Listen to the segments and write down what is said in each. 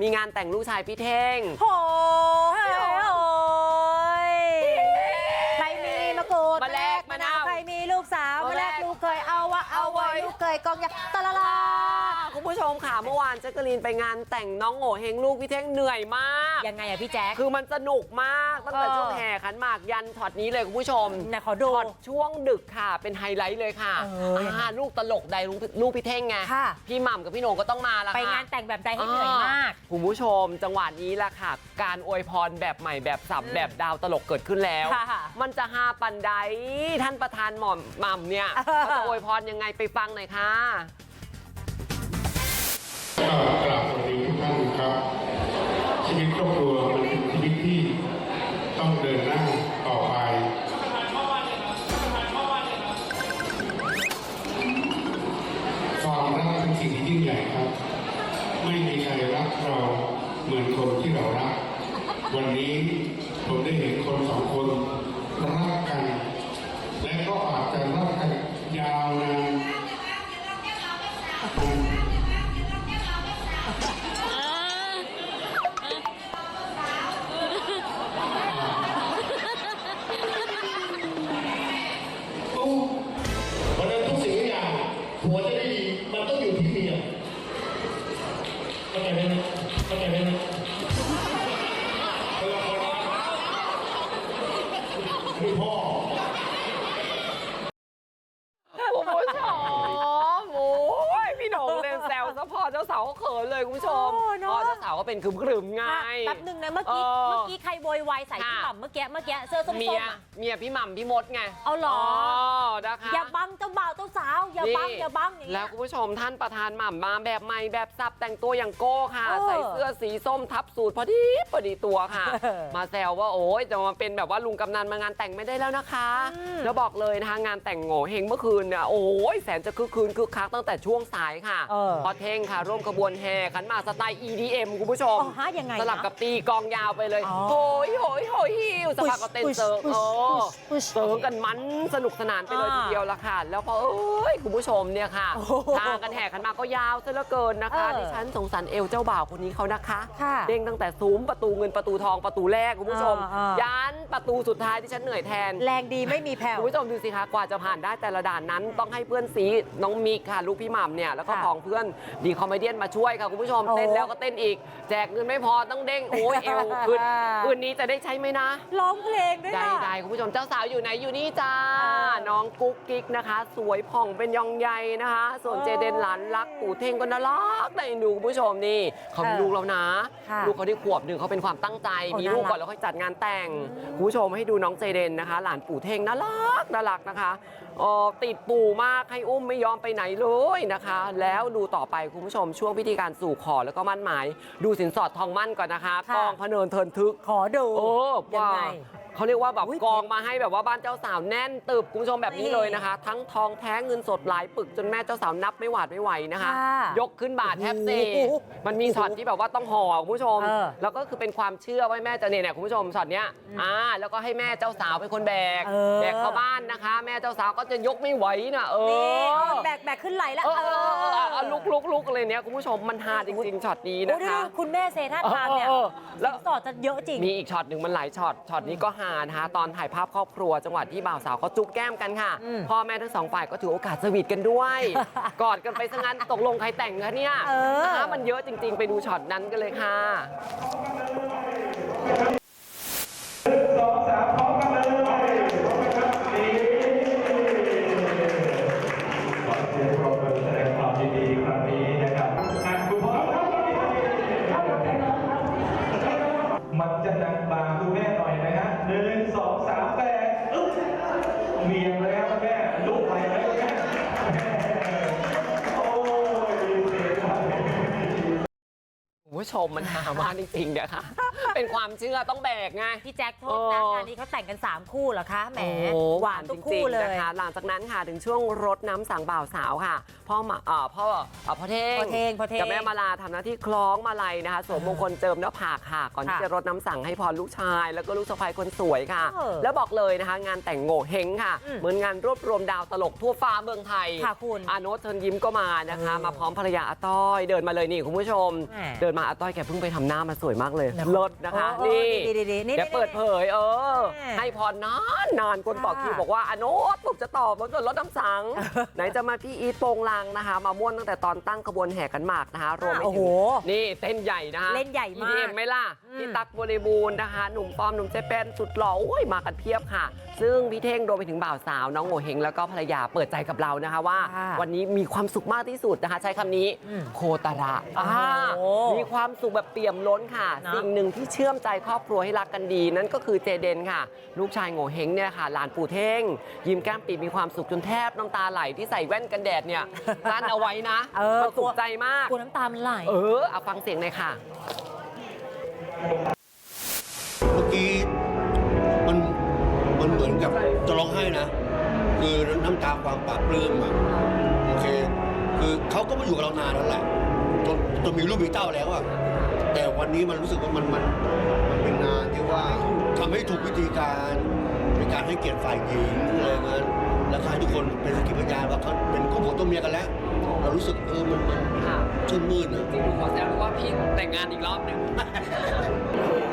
มีงานแต่งลูกชายพี่เท่งโหยโอ้ยใครมีมะกรูดมะแลกมะนาวใครมีลูกสาวมะมะแลแลกกลูกเคยเอาวะเอาเอาไว้ไว้ลูกเคยกองยาตะละลาคุณ ผู้ชมค่ะเมื่อวานแจ๊กกะลีนไปงานแต่งน้องโง่เฮงลูกพี่เท่งเหนื่อยมาก ยังไงอะพี่แจ๊ค คือมันสนุกมากตั้งแต่เออช่วงแห่ขันหมากยันช็อตนี้เลยคุณผู้ชมไหนขอดูช็อตช่วงดึกค่ะเป็นไฮไลท์เลยค่ะเออยังไงาลูกตลกใดลูกลูกพี่เท่งไงค่ะ พี่หม่ำกับพี่โหน่งก็ต้องมาละค่ะ ไปงานแต่งแบบใดให้เหนื่อยมาก คุณผู้ชมจังหวะนี้แหละค่ะ การอวยพรแบบใหม่แบบสับอืมแบบดาวตลกเกิดขึ้นแล้ว ค่ะมันจะฮาปันใดท่านประธานหม่อมหม่ำเนี่ยเออ เขาจะอวยพรยังไงไปฟังหน่อยค่ะ ยิ่งใหญ่ครับ ไม่มีใครรักเราเหมือนคนที่เรารัก วันนี้ผมได้เห็นคนสองคนรักกัน และก็อาจจะรักกันยาวนานเพราะฉะนั้นทุกสิ่งทุกอย่างผัวจะได้าวก็เเจ้าสาวก็เป็นครึมๆไงค่ะแป๊บนึงนะเมื่อกี้เออเมื่อกี้ใครโวยวายใส่พี่ค่ะหม่ำเมื่อกี้เมื่อกี้เสื้อส้เมีมยๆอะเมียพี่หม่ำพี่มดไงเอาเหรอนะคะอย่าบังเจ้าบ่าวเจ้าสาวอย่าบังนี่อย่าบังอย่างแล้เงี้วยคุณผู้ชมท่านประธานหม่ำมาแบบใหม่แบบสับแต่งตัวอย่างโก้ค่ะเออใส่เสื้อสีส้มทับสูตรพอดีพอดีตัวค่ะเออมาแซวว่าโอ้ยจะมาเป็นแบบว่าลุงกำนันมางานแต่งไม่ได้แล้วนะคะอืมแล้วบอกเลยนะคะงานแต่งโง่เฮงเมื่อคืนเนี่ยโอ้ยแสนจะคึกคืนคึกคักตั้งแต่ช่วงสายค่ะเออพอเท่งค่ะ ร่วมขบวนแห่ขันหมากสไตล์ EDM คุณผู้ชมอ๋อฮะยังไงสลับนะกับตีกลองยาวไปเลย อ๋อ โหยโหยโหยฮิวสภาพก็เต้นเซิร์ฟอุ๊ยเอออุ๊ยเซิร์ฟกันมันสนุกสนานไปเลยอ่าทีเดียวละค่ะ แล้วพอเอ้ยคุณผู้ชมเนี่ยค่ะโอ้โหทางกันแห่ขันหมากก็ยาวซะเหลือเกินนะคะเออดิฉันสงสารเอวเจ้าบ่าวคนนี้เขานะคะค่ะเด้งตั้งแต่ซุ้มประตูเงินประตูทองประตูแรกคุณผู้ชมอ่าอ่ายันประตูสุดท้ายที่ฉันเหนื่อยแทน แรงดีไม่มีแผ่ว คุณผู้ชมดูสิคะกว่าจะผ่านได้แต่ละด่านนั้น ต้องให้เพื่อนซีน้องมิกค่ะ ลูกพี่หม่ำเนี่ยแล้วก็ค่ะของเพื่อนดีคอมเมเดี้มาช่วยค่ะ คุณผู้ชมโอ้เต้นแล้วก็เต้นอีกแจกเงินไม่พอต้องเด้งโอ้ยเอวคืนคืนนี้จะได้ใช้ไหมนะ ร้องเพลงด้วยได้นะได้คุณผู้ชมเจ้าสาวอยู่ไหนอยู่นี่จ้าเออน้องกุ๊กกิ๊กนะคะ สวยผ่องเป็นยองใยนะคะ ส่วนเออเจเดนหลานรักปู่เท่งก็น่ารักได้ดูคุณผู้ชมนี่เขามีเออลูกแล้วนะค่ะลูกเขาได้ขวบหนึ่งเขาเป็นความตั้งใจโอ้มีลูกน่ารักก่อนแล้วค่อยจัดงานแต่งคุณผู้ชมให้ดูน้องเจเดนนะคะ หลานปู่เท่งน่ารักน่ารักนะคะเอ่อ ติดปู่มากให้อุ้มไม่ยอมไปไหนเลยนะคะ แล้วดูต่อไปคุณผู้ชมช่วงพิธีการสู่ขอแล้วก็มั่นหมาย ดูสินสอดทองมั่นก่อนนะคะค่ะกองพะเนินเทินทึกขอดูโอ้ยังว่าไง เขาเรียกว่าแบบอุ๊ยกองมาให้แบบว่าบ้านเจ้าสาวแน่นตึบคุณผู้ชมแบบนี้นี่เลยนะคะ ทั้งทองแท้เงินสดหลายปึกจนแม่เจ้าสาวนับไม่หวาดไม่ไหวนะคะค่ะยกขึ้นบาทแทบเซโอ้โหมันมีช็อตที่แบบว่าต้องห่อคุณผู้ชมเออแล้วก็คือเป็นความเชื่อว่าแม่จะเนี่ยเนี่ยคุณผู้ชมช็อตเนี้ยอ่าแล้วก็ให้แม่เจ้าสาวเป็นคนแบกเออแบกเข้าบ้านนะคะ แม่เจ้าสาวก็จะยกไม่ไหวนะเอนี่อเอาแบกแบกขึ้นไหลแล้วเออเออเออเออเอาลุกลุกลุกเลยเนี่ยคุณผู้ชมมันฮาจริงๆช็อตนี้โอ้นะดูคะดิคุณแม่เซท่าทางเนี่ยเออเออแล้สิวนสอดจะเยอะจริงมีอีกช็อตหนึ่งมันหลายช็อตช็อตนี้ก็ฮานะคะตอนถ่ายภาพครอบครัวจังหวัดที่บ่าวสาวเขาจุ๊บแก้มกันค่ะอืมพ่อแม่ทั้งสองฝ่ายก็ถือโอกาสสวีทกันด้วย กอดกันไปซะงั้นตกลงใครแต่งคะเนี่ยเออนะคะมันเยอะจริง ๆ ไปดูช็อตนั้นกันเลยค่ะ ผู้ชมมันฮามากจริงๆเนี่ยค่ะ เป็นความเชื่อต้องแบกไง พี่แจ็คโทษนะเอองานนี้เขาแต่งกัน 3 คู่เหรอคะแหมโอ้โหวานทุกคู่เลจริยงๆนะคะหลังจากนั้นค่ะถึงช่วงรดน้ำสังบ่าวสาวค่ะพ่อมาเอ่อพ่อเอ่อพ่อเท่งพ่อเท่งพ่อเท่งกับแม่มาลาทำหน้าที่คล้องมาลัยนะคะสวมมงคลเจิมหน้าผากค่ะ ก่อนที่ค่ะจะรดน้ำสังให้พรลูกชาย แล้วก็ลูกสะใภ้คนสวยค่ะ เออแล้วบอกเลยนะคะ งานแต่งโง่เฮงค่ะ อืมเหมือนงานรวบรวมดาวตลกทั่วฟ้าเมืองไทยค่ะคุณอาโนตเชิญยิ้มก็มานะคะ เออมาพร้อมภรรยาอาต้อย เดินมาเลยนี่คุณผู้ชม แหม เดินมาอาต้อยแกเพิ่งไปทำหน้ามาสวยมากเลยนะเลิศนะคะเออเออนี่ดีๆๆนี่แกเปิดเผย เออแม่ให้พรนานนานคนต่อค่ะคิวบอกว่าอโนตผมจะตอบมันเกิดรถน้ำสัง ไหนจะมาพี่อีทโปงลางนะคะ มาม่วนตั้งแต่ตอนตั้งขบวนแห่กันหมากนะคะ รวมไปโอ้โหถึงนี่เต้นใหญ่นะคะเล่นใหญ่มากอีเอ็มไหมล่ะอืมพี่ตั๊กบริบูรณ์นะคะ หนุ่มปอมหนุ่มเจแปนสุดหล่อโอ้ยมากันเพียบค่ะ ซึ่งพี่เท่งรวมไปถึงบ่าวสาวน้องโงเฮงแล้วก็ภรรยาเปิดใจกับเรานะคะว่าค่ะวันนี้มีความสุขมากที่สุดนะคะ ใช้คำนี้อืมโคตระโอ้โหอ่ามีความสุขแบบเปี่ยมล้นค่ะเนอะสิ่งหนึ่งที่เชื่อมใจครอบครัวให้รักกันดี นั่นก็คือเจเดนค่ะ ลูกชายโงเฮงเนี่ยค่ะ หลานปู่เท่ง ยิ้มแก้มปีมีความสุขจนแทบน้ำตาไหลที่ใส่แว่นกันแดดเนี่ยกลั้นเอาไว้นะเออมันสุขใจมากกลัวน้ำตามันไหลเออเอาฟังเสียงหน่อยค่ะเมื่อกี้มันมันเหมือนกับจะร้องไห้นะ คือน้ำตาความปลาบปลื้มอะโอเคคือเขาก็มาอยู่กับเรานานแล้วแหละ จนจนมีลูกมีเต้าแล้วอะแต่วันนี้มันรู้สึกว่ามันมันมันเป็นงานที่ว่าทำให้ถูกวิธีการในการให้เกียรติฝ่ายหญิงอะไรเงี้ยแล้วก็ให้ทุกคนเป็นสกขีพยานว่าเขาเป็นครอบครัวต้นเมียกันแล้ว เรารู้สึกเออมันมัน ค่ะ ชื่นมื่นอะจริงๆขอแซวเลยว่าพี่แต่งงานอีกรอบหนึง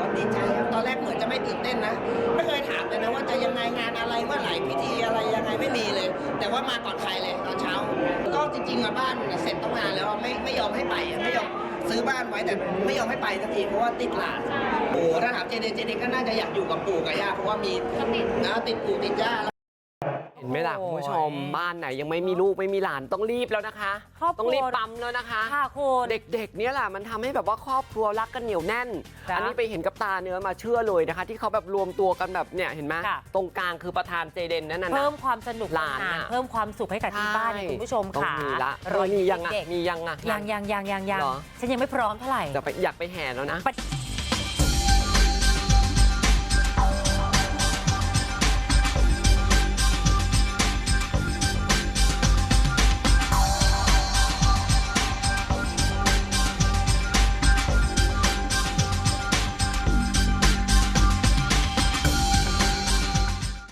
ก็ดีใจครับตอนแรกเหมือนจะไม่ตื่นเต้นนะ ไม่เคยถามเลยนะว่าจะยังไงงานอะไรเมื่อไหร่พิธีอะไรยังไงไม่มีเลย แต่ว่ามาก่อนใครเลยตอนเช้า ก็จริงๆอะบ้านเสร็จต้องนานแล้วไม่ไม่ยอมให้ไปอะไม่ยอมซื้อบ้านไว้แต่ไม่ยอมให้ไปสักทีเพราะว่าติดหลานโอ้โหถ้าถามเจเดเจเดก็น่าจะอยากอยู่กับปู่กับย่าเพราะว่ามีนะติดปู่ติดย่า เห็นไหมล่ะโอ้คุณยผู้ชมบ้านไหนยังไม่มีลูกไม่มีหลานต้องรีบแล้วนะคะ ครอบครัว ต้องรีบปั๊มแล้วนะคะค่ะคุณ เด็กๆเนี่ยแหละมันทำให้แบบว่าครอบครัวรักกันเหนียวแน่น จ้ะอันนี้ไปเห็นกับตาเนื้อมาเชื่อเลยนะคะ ที่เขาแบบรวมตัวกันแบบเนี่ยเห็นไหมค่ะ ตรงกลางคือประธานเจเดนนั่นน่ะนะ เพิ่มความสนุกหลานสนน่ะ เพิ่มความสุขให้กับที่บ้านเนี่ยคุณผู้ชมต้องค่ะมีละรอยมียิ้ยังอะเด็กมียังอะ ๆยังยังยังยังยังเหรอ ฉันยังไม่พร้อมเท่าไหร่ จะไปอยากไปแห่แล้วนะปะ